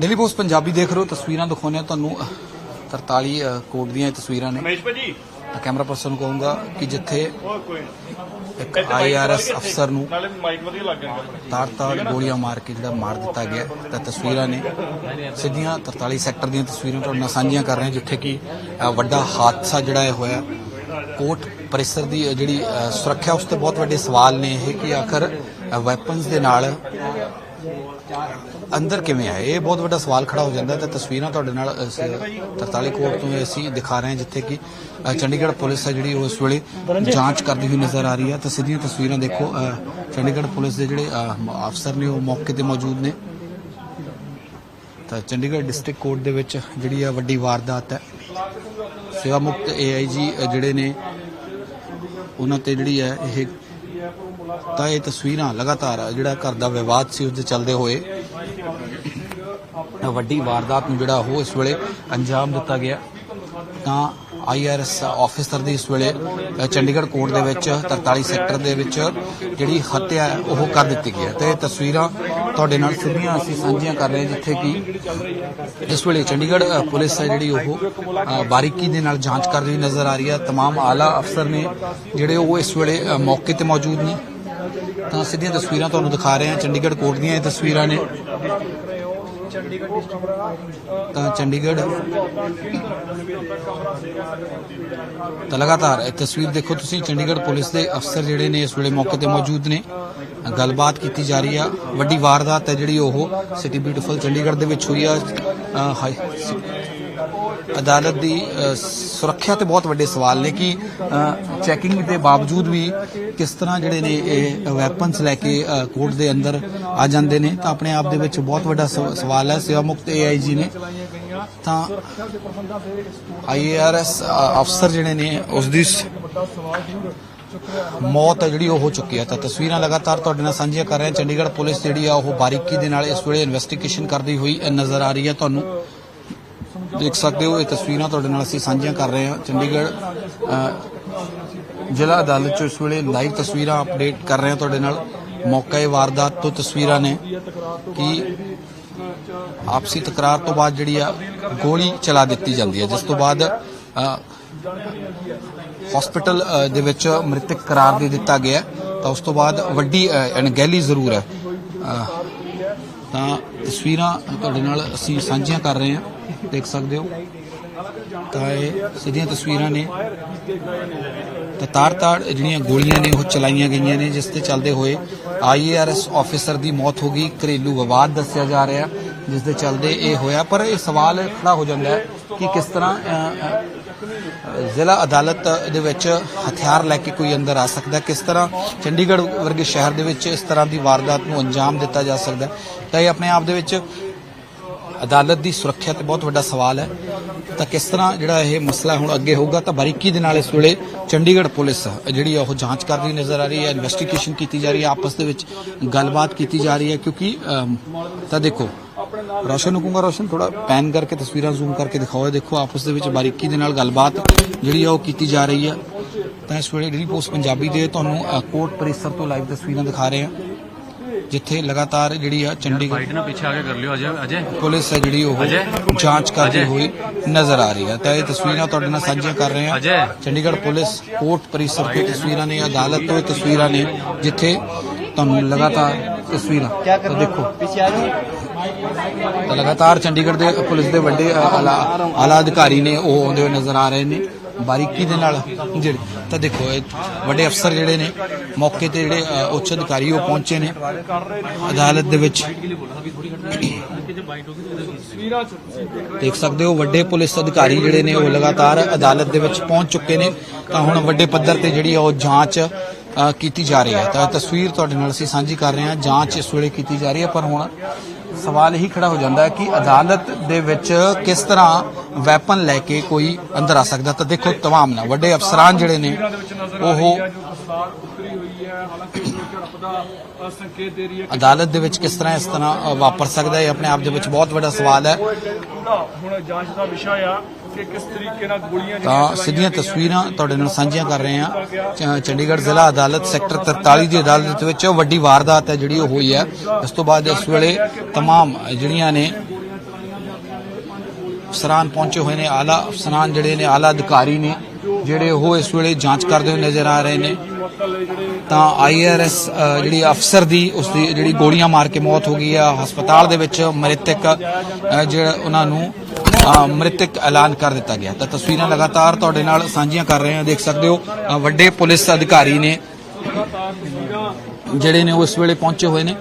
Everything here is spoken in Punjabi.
ਡੇਲੀ ਪੋਸਟ ਪੰਜਾਬੀ ਦੇਖ ਰਹੇ ਹੋ ਤਸਵੀਰਾਂ ਦਿਖਾਉਂਦੇ ਆ ਤੁਹਾਨੂੰ ਅਹ, 43 ਅਹ, ਕੋਟ ਦੀਆਂ ਇਹ ਤਸਵੀਰਾਂ ਨੇ। ਰਮੇਸ਼ ਭਾਜੀ। ਤਾਂ ਕੈਮਰਾ ਪਰਸਨ ਨੂੰ ਕਹੂੰਗਾ ਕਿ ਜਿੱਥੇ ਇੱਕ ਆਈਆਰਐਸ ਅਫਸਰ ਨੂੰ ਨਾਲੇ ਮਾਈਕ ਵਧੀਆ ਲੱਗ ਗਿਆ। ਤਾਰ-ਤਾਰ ਗੋਲੀਆਂ ਮਾਰ ਕੇ ਜਿਹੜਾ ਮਾਰ ਦਿੱਤਾ ਗਿਆ ਤਾਂ ਤਸਵੀਰਾਂ ਨੇ। ਸਿੱਧੀਆਂ 43 ਸੈਕਟਰ ਦੀਆਂ ਤਸਵੀਰਾਂ ਤੁਹਾਡੇ ਨਾਲ ਸਾਂਝੀਆਂ ਕਰ ਰਹੇ ਹਾਂ ਜਿੱਥੇ ਕਿ ਵੱਡਾ ਹਾਦਸਾ ਜਿਹੜਾ ਇਹ ਹੋਇਆ। ਕੋਰਟ ਪਰਿਸਰ ਦੀ ਜਿਹੜੀ ਸੁਰੱਖਿਆ ਉਸ ਤੇ ਬਹੁਤ ਵੱਡੇ ਸਵਾਲ ਨੇ ਇਹ ਕਿ ਆਖਰ ਵੈਪਨਸ ਦੇ ਨਾਲ ਅੰਦਰ ਕਿਵੇਂ ਆਏ ਇਹ ਬਹੁਤ ਵੱਡਾ ਸਵਾਲ ਖੜਾ ਹੋ ਜਾਂਦਾ ਹੈ। ਤਸਵੀਰਾਂ ਤੁਹਾਡੇ ਨਾਲ 43 ਕੋਰਟ ਤੋਂ ਅਸੀਂ ਦਿਖਾ ਰਹੇ ਹਾਂ ਜਿੱਥੇ ਕਿ ਚੰਡੀਗੜ੍ਹ ਪੁਲਿਸ ਹੈ ਜਿਹੜੀ ਉਹ ਵੇਲੇ ਜਾਂਚ ਕਰਦੀ ਹੋਈ ਨਜ਼ਰ ਆ ਰਹੀ ਹੈ। ਤਾਂ ਸਿੱਧੀਆਂ ਤਸਵੀਰਾਂ ਦੇਖੋ ਚੰਡੀਗੜ੍ਹ ਪੁਲਿਸ ਦੇ ਜਿਹੜੇ ਅਫਸਰ ਨੇ ਉਹ ਮੌਕੇ ਤੇ ਮੌਜੂਦ ਨੇ। ਤਾਂ ਚੰਡੀਗੜ੍ਹ ਡਿਸਟ੍ਰਿਕਟ ਕੋਰਟ ਦੇ ਵਿੱਚ ਜਿਹੜੀ ਆ ਵੱਡੀ ਵਾਰਦਾਤ ਹੈ। ਸੇਵਾ ਮੁਕਤ ਏਆਈਜੀ ਜਿਹੜੇ ਨੇ, ਉਹਨਾਂ ਤੇ ਜਿਹੜੀ ਹੈ ਇਹ, ਤਾਂ ਇਹ ਤਸਵੀਰਾਂ ਲਗਾਤਾਰ ਜਿਹੜਾ ਘਰ ਦਾ ਵਿਵਾਦ ਸੀ ਉਸ ਦੇ ਚੱਲਦੇ ਹੋਏ ਵੱਡੀ ਵਾਰਦਾਤ ਨੂੰ ਜਿਹੜਾ ਉਹ ਇਸ ਵੇਲੇ ਅੰਜਾਮ ਦਿੱਤਾ ਗਿਆ ਤਾਂ ਆਈਆਰਐਸ ਆਫੀਸਰ ਦੀ ਇਸ ਵੇਲੇ ਅ, ਚੰਡੀਗੜ੍ਹ ਕੋਰਟ ਦੇ ਵਿੱਚ 43 ਸੈਕਟਰ ਦੇ ਵਿੱਚ ਜਿਹੜੀ ਹੱਤਿਆ ਹੈ ਉਹ ਕਰ ਦਿੱਤੀ ਗਈ ਹੈ ਤੇ ਇਹ ਤਸਵੀਰਾਂ ਤੁਹਾਡੇ ਨਾਲ ਸਿੱਧੀਆਂ ਅਸੀਂ ਸਾਂਝੀਆਂ ਕਰ ਰਹੇ ਹਾਂ ਜਿੱਥੇ ਕਿ ਇਸ ਵੇਲੇ ਚੰਡੀਗੜ੍ਹ ਅ, ਪੁਲਿਸ ਹੈ ਜਿਹੜੀ ਉਹ ਅ, ਬਾਰੀਕੀ ਦੇ ਨਾਲ ਜਾਂਚ ਕਰਦੀ ਹੋਈ ਨਜ਼ਰ ਆ ਰਹੀ ਹੈ तमाम ਆਲਾ ਅਫਸਰ ਨੇ ਜਿਹੜੇ ਉਹ ਇਸ ਵੇਲੇ ਅ, ਮੌਕੇ ਤੇ ਮੌਜੂਦ ਨੇ ਤਾਂ ਸਿੱਧੀਆਂ ਤਸਵੀਰਾਂ ਤੁਹਾਨੂੰ ਦਿਖਾ ਰਹੇ ਹਾਂ ਚੰਡੀਗੜ੍ਹ ਕੋਰਟ ਦੀਆਂ ਇਹ ਤਸਵੀਰਾਂ ਨੇ ਤਾਂ ਚੰਡੀਗੜ੍ਹ। ਤਾਂ ਲਗਾਤਾਰ ਇਹ ਤਸਵੀਰ ਦੇਖੋ ਤੁਸੀਂ ਚੰਡੀਗੜ੍ਹ ਪੁਲਿਸ ਦੇ ਅਫਸਰ ਜਿਹੜੇ ਨੇ ਇਸ ਵੇਲੇ ਮੌਕੇ ਤੇ ਮੌਜੂਦ ਨੇ। ਗੱਲਬਾਤ ਕੀਤੀ ਜਾ ਰਹੀ ਆ। ਵੱਡੀ ਵਾਰਦਾਤ ਹੈ ਜਿਹੜੀ ਉਹ ਸਿਟੀ ਬਿਊਟੀਫੁਲ ਚੰਡੀਗੜ੍ਹ ਦੇ ਵਿੱਚ ਹੋਈ ਆ। ਹਾਈ- ਅਦਾਲਤ ਦੀ ਸੁਰੱਖਿਆ ਤੇ ਬਹੁਤ ਵੱਡੇ ਸਵਾਲ ਨੇ ਕਿ ਚੈਕਿੰਗ ਦੇ ਬਾਵਜੂਦ ਵੀ ਕਿਸ ਤਰ੍ਹਾਂ ਜਿਹੜੇ ਨੇ ਇਹ ਵੈਪਨਸ ਲੈ ਕੇ ਕੋਰਟ ਦੇ ਅੰਦਰ ਆ ਜਾਂਦੇ ਨੇ, ਤਾਂ ਆਪਣੇ ਆਪ ਦੇ ਵਿੱਚ ਬਹੁਤ ਵੱਡਾ ਸਵਾਲ ਹੈ। ਸੇਵਾ ਮੁਕਤ ਏਆਈਜੀ ਨੇ। ਤਾਂ ਆਈਆਰਐਸ ਅਫਸਰ ਜਿਹੜੇ ਨੇ ਉਸ ਦੀ ਮੌਤ ਹੈ ਜਿਹੜੀ ਉਹ ਹੋ ਚੁੱਕੀ ਹੈ। ਤਾਂ ਤਸਵੀਰਾਂ ਲਗਾਤਾਰ ਤੁਹਾਡੇ ਨਾਲ ਸਾਂਝੀਆਂ ਕਰ ਰਹੇ ਹਾਂ। ਚੰਡੀਗੜ੍ਹ ਪੁਲਿਸ ਜਿਹੜੀ ਆ, ਉਹ ਬਾਰੀਕੀ ਦੇ ਨਾਲ ਇਸ ਵੇਲੇ ਇਨਵੈਸਟੀਗੇਸ਼ਨ ਕਰਦੀ ਹੋਈ ਨਜ਼ਰ ਆ ਰਹੀ ਹੈ ਤੁਹਾਨੂੰ। ਦੇਖ ਸਕਦੇ ਹੋ, ਇਹ ਤਸਵੀਰਾਂ ਤੁਹਾਡੇ ਨਾਲ ਅਸੀਂ ਸਾਂਝੀਆਂ ਕਰ ਰਹੇ ਹਾਂ। ਚੰਡੀਗੜ੍ਹ ਜ਼ਿਲ੍ਹਾ ਅਦਾਲਤ ਚ ਇਸ ਵੇਲੇ ਲਾਈਵ ਤਸਵੀਰਾਂ ਅਪਡੇਟ ਕਰ ਰਹੇ ਹਾਂ ਤੁਹਾਡੇ ਨਾਲ। ਮੌਕੇ ਵਾਰਦਾਤ ਤੋਂ ਤਸਵੀਰਾਂ ਨੇ ਕਿ ਆਪਸੀ ਤਕਰਾਰ ਤੋਂ ਬਾਅਦ ਜਿਹੜੀ ਆ, ਗੋਲੀ ਚਲਾ ਦਿੱਤੀ ਜਾਂਦੀ ਹੈ, ਜਿਸ ਤੋਂ ਬਾਅਦ ਹਸਪੀਟਲ ਦੇ ਵਿੱਚ ਮ੍ਰਿਤਕ ਕਰਾਰ ਦੇ ਦਿੱਤਾ ਗਿਆ ਤਾਂ ਉਸ ਤੋਂ ਬਾਅਦ ਵੱਡੀ ਅਣਗਹਿਲੀ ਜ਼ਰੂਰ ਹੈ। ਤਾਂ ਤਸਵੀਰਾਂ ਤੁਹਾਡੇ ਨਾਲ ਅਸੀਂ ਸਾਂਝੀਆਂ ਕਰ ਰਹੇ ਹਾਂ। ਦੇਖ ਸਕਦੇ ਹੋ। ਤਾਂ ਇਹ ਸਿੱਧੀਆਂ ਤਸਵੀਰਾਂ ਨੇ। ਤਾਂ ਤਾਰ-ਤਾਰ ਜਿਹੜੀਆਂ ਗੋਲੀਆਂ ਨੇ, ਉਹ ਚਲਾਈਆਂ ਗਈਆਂ ਨੇ, ਜਿਸ ਤੇ ਚੱਲਦੇ ਹੋਏ ਆਈਆਰਐਸ ਆਫੀਸਰ ਦੀ ਮੌਤ ਹੋ ਗਈ। ਘਰੇਲੂ ਵਿਵਾਦ ਦੱਸਿਆ ਜਾ ਰਿਹਾ, ਜਿਸ ਦੇ ਚੱਲਦੇ ਇਹ ਹੋਇਆ। ਪਰ ਇਹ ਸਵਾਲ ਖੜਾ ਹੋ ਜਾਂਦਾ ਹੈ ਕਿ ਕਿਸ ਤਰ੍ਹਾਂ ਜ਼ਿਲ੍ਹਾ ਅਦਾਲਤ ਦੇ ਵਿੱਚ ਹਥਿਆਰ ਲੈ ਕੇ ਕੋਈ ਅੰਦਰ ਆ ਸਕਦਾ ਕਿਸ ਤਰ੍ਹਾਂ ਚੰਡੀਗੜ੍ਹ ਵਰਗੇ ਸ਼ਹਿਰ ਦੇ ਵਿੱਚ ਇਸ ਤਰ੍ਹਾਂ ਦੀ ਵਾਰਦਾਤ ਨੂੰ ਅੰਜਾਮ ਦਿੱਤਾ ਜਾ ਸਕਦਾ ਤਾਂ ਇਹ ਆਪਣੇ ਆਪ ਦੇ ਵਿੱਚ ਅਦਾਲਤ ਦੀ ਸੁਰੱਖਿਆ ਤੇ ਬਹੁਤ ਵੱਡਾ ਸਵਾਲ ਹੈ। ਤਾਂ ਕਿਸ ਤਰ੍ਹਾਂ ਜਿਹੜਾ ਇਹ ਮਸਲਾ ਹੁਣ ਅੱਗੇ ਹੋਊਗਾ ਤਾਂ ਬਾਰੀਕੀ ਦੇ ਨਾਲ ਇਸ ਵੇਲੇ ਚੰਡੀਗੜ੍ਹ ਪੁਲਿਸ ਜਿਹੜੀ ਆ ਉਹ ਜਾਂਚ ਕਰ ਰਹੀ ਨਜ਼ਰ ਆ ਰਹੀ ਹੈ ਇਨਵੈਸਟੀਗੇਸ਼ਨ ਕੀਤੀ ਜਾ ਰਹੀ ਹੈ ਆਪਸ ਦੇ ਵਿੱਚ ਗੱਲਬਾਤ ਕੀਤੀ ਜਾ ਰਹੀ ਹੈ। ਕਿਉਂਕਿ ਅਮ, ਤਾਂ ਦੇਖੋ ਰੋਸ਼ਨ ਨੂੰ ਕਹੂੰਗਾ ਰੋਸ਼ਨ ਥੋੜਾ ਪੈਨ ਕਰਕੇ ਤਸਵੀਰਾਂ ਜ਼ੂਮ ਕਰਕੇ ਦਿਖਾਓ ਇਹ ਦੇਖੋ ਆਪਸ ਦੇ ਵਿੱਚ ਬਾਰੀਕੀ ਦੇ ਨਾਲ ਗੱਲਬਾਤ ਜਿਹੜੀ ਆ ਉਹ ਕੀਤੀ ਜਾ ਰਹੀ ਹੈ ਤਾਂ ਇਸ ਵੇਲੇ ਡੇਲੀ ਪੋਸਟ ਪੰਜਾਬੀ ਦੇ ਤੁਹਾਨੂੰ ਕੋਰਟ ਪਰਿਸਰ ਤੋਂ ਲਾਈਵ ਤਸਵੀਰਾਂ ਦਿਖਾ ਰਹੇ ਹਾਂ ਜਿੱਥੇ ਲਗਾਤਾਰ ਜਿਹੜੀ ਆ ਚੰਡੀਗੜ੍ਹ ਨੂੰ ਪਿੱਛੇ ਆ ਕੇ ਕਰ ਲਿਓ ਅਜੇ ਅਜੇ। ਪੁਲਿਸ ਹੈ ਜਿਹੜੀ ਉਹ? ਜਾਂਚ ਕਰਦੀ? ਹੋਈ ਨਜ਼ਰ ਆ ਰਹੀ ਹੈ ਤਾਂ ਇਹ ਤਸਵੀਰਾਂ ਤੁਹਾਡੇ ਨਾਲ ਸਾਂਝੀਆਂ ਕਰ ਰਹੇ? ਹਾਂ ਚੰਡੀਗੜ੍ਹ ਪੁਲਿਸ ਕੋਰਟ ਪਰਿਸਰ ਤੋਂ ਤਸਵੀਰਾਂ ਨੇ ਅਦਾਲਤ ਤੋਂ ਤਸਵੀਰਾਂ ਨੇ ਜਿੱਥੇ ਤੁਹਾਨੂੰ ਲਗਾਤਾਰ ਤਸਵੀਰਾਂ। ਤਾਂ ਦੇਖੋ। ਤਾਂ ਲਗਾਤਾਰ ਚੰਡੀਗੜ੍ਹ ਦੇ ਪੁਲਿਸ ਦੇ ਵੱਡੇ ਆਲਾ ਅਧਿਕਾਰੀ ਨੇ ਉਹ ਆਉਂਦੇ ਹੋਏ ਨਜ਼ਰ ਆ ਰਹੇ ਨੇ। ਬਾਰੀਕੀ ਦੇ ਨਾਲ ਜਿਹੜੇ, ਤਾਂ ਦੇਖੋ, ਇਹ ਵੱਡੇ ਅਫਸਰ ਜਿਹੜੇ ਨੇ, ਮੌਕੇ ਤੇ ਜਿਹੜੇ ਉੱਚ ਅਧਿਕਾਰੀ ਉਹ ਪਹੁੰਚੇ ਨੇ। ਅਦਾਲਤ ਦੇ ਵਿੱਚ ਦੇਖ ਸਕਦੇ ਹੋ, ਵੱਡੇ ਪੁਲਿਸ ਅਧਿਕਾਰੀ ਜਿਹੜੇ ਨੇ ਉਹ ਲਗਾਤਾਰ ਅਦਾਲਤ ਦੇ ਵਿੱਚ ਪਹੁੰਚ ਚੁੱਕੇ ਨੇ। ਤਾਂ ਹੁਣ ਵੱਡੇ ਪੱਧਰ ਤੇ ਜਿਹੜੀ ਆ ਉਹ ਜਾਂਚ ਕੀਤੀ ਜਾ ਰਹੀ ਹੈ। ਤਾਂ ਤਸਵੀਰ ਤੁਹਾਡੇ ਨਾਲ ਅਸੀਂ ਸਾਂਝੀ ਕਰ ਰਹੇ ਹਾਂ। ਜਾਂਚ ਇਸ ਵੇਲੇ ਕੀਤੀ ਜਾ ਰਹੀ ਹੈ, ਪਰ ਹੁਣ ਸਵਾਲ ਇਹੀ ਖੜਾ ਹੋ ਜਾਂਦਾ ਹੈ ਕਿ ਅਦਾਲਤ ਦੇ ਵਿੱਚ ਕਿਸ ਤਰ੍ਹਾਂ ਵੈਪਨ ਲੈ ਕੇ ਕੋਈ ਅੰਦਰ ਆ ਸਕਦਾ? ਤਾਂ ਦੇਖੋ, ਤਮਾਮ ਨਾ ਵੱਡੇ ਅਫਸਰਾਂ ਜਿਹੜੇ ਨੇ, ਉਹ ਅਦਾਲਤ ਦੇ ਵਿੱਚ ਕਿਸ ਤਰ੍ਹਾਂ ਇਸ ਤਰ੍ਹਾਂ ਵਾਪਰ ਸਕਦਾ ਹੈ? ਆਪਣੇ ਆਪ ਦੇ ਵਿੱਚ ਬਹੁਤ ਵੱਡਾ ਸਵਾਲ ਹੈ। ਹੁਣ ਜਾਂਚ ਦਾ ਵਿਸ਼ਾ ਆ। ਕਿ ਕਿਸ ਤਰੀਕੇ ਨਾਲ ਗੋਲੀਆਂ ਤਾਂ ਸਿੱਧੀਆਂ ਤਸਵੀਰਾਂ ਤੁਹਾਡੇ ਨਾਲ ਸਾਂਝੀਆਂ ਕਰ ਰਹੇ ਹਾਂ ਚ- ਚੰਡੀਗੜ੍ਹ ਜ਼ਿਲ੍ਹਾ ਅਦਾਲਤ ਸੈਕਟਰ 43 ਦੀ ਅਦਾਲਤ ਵਿੱਚ ਵੱਡੀ ਵਾਰਦਾਤ ਹੈ ਜਿਹੜੀ ਉਹ ਹੋਈ ਹੈ ਇਸ ਤੋਂ ਬਾਅਦ ਇਸ ਵੇਲੇ तमाम ਜਿਹੜੀਆਂ ਨੇ ਅਫਸਰਾਨ ਪਹੁੰਚੇ ਹੋਏ ਨੇ ਆਲਾ ਅਫਸਰਾਨ ਜਿਹੜੇ ਨੇ ਆਲਾ ਅਧਿਕਾਰੀ ਨੇ ਜਿਹੜੇ ਉਹ ਇਸ ਵੇਲੇ ਜਾਂਚ ਕਰਦੇ ਹੋਏ ਨਜ਼ਰ ਆ ਰਹੇ ਨੇ ਤਾਂ ਆਈਆਰਐਸ ਜਿਹੜੀ ਅਫਸਰ ਦੀ ਉਸ ਦੀ ਜਿਹੜੀ ਗੋਲੀਆਂ ਮਾਰ ਕੇ ਮੌਤ ਹੋ ਗਈ ਆ ਹਸਪਤਾਲ ਦੇ ਵਿੱਚ ਮ੍ਰਿਤਕ ਅ, ਜਿਹੜਾ ਉਹਨਾਂ ਨੂੰ ਅ, ਮ੍ਰਿਤਕ ਐਲਾਨ ਕਰ ਦਿੱਤਾ ਗਿਆ। ਤਾਂ ਤਸਵੀਰਾਂ ਲਗਾਤਾਰ ਤੁਹਾਡੇ ਨਾਲ ਸਾਂਝੀਆਂ ਕਰ ਰਹੇ ਹਾਂ। ਦੇਖ ਸਕਦੇ ਹੋ ਵੱਡੇ ਪੁਲਿਸ ਅਧਿਕਾਰੀ ਨੇ, ਜਿਹੜੇ ਨੇ ਉਹ ਇਸ ਵੇਲੇ ਪਹੁੰਚੇ ਹੋਏ ਨੇ।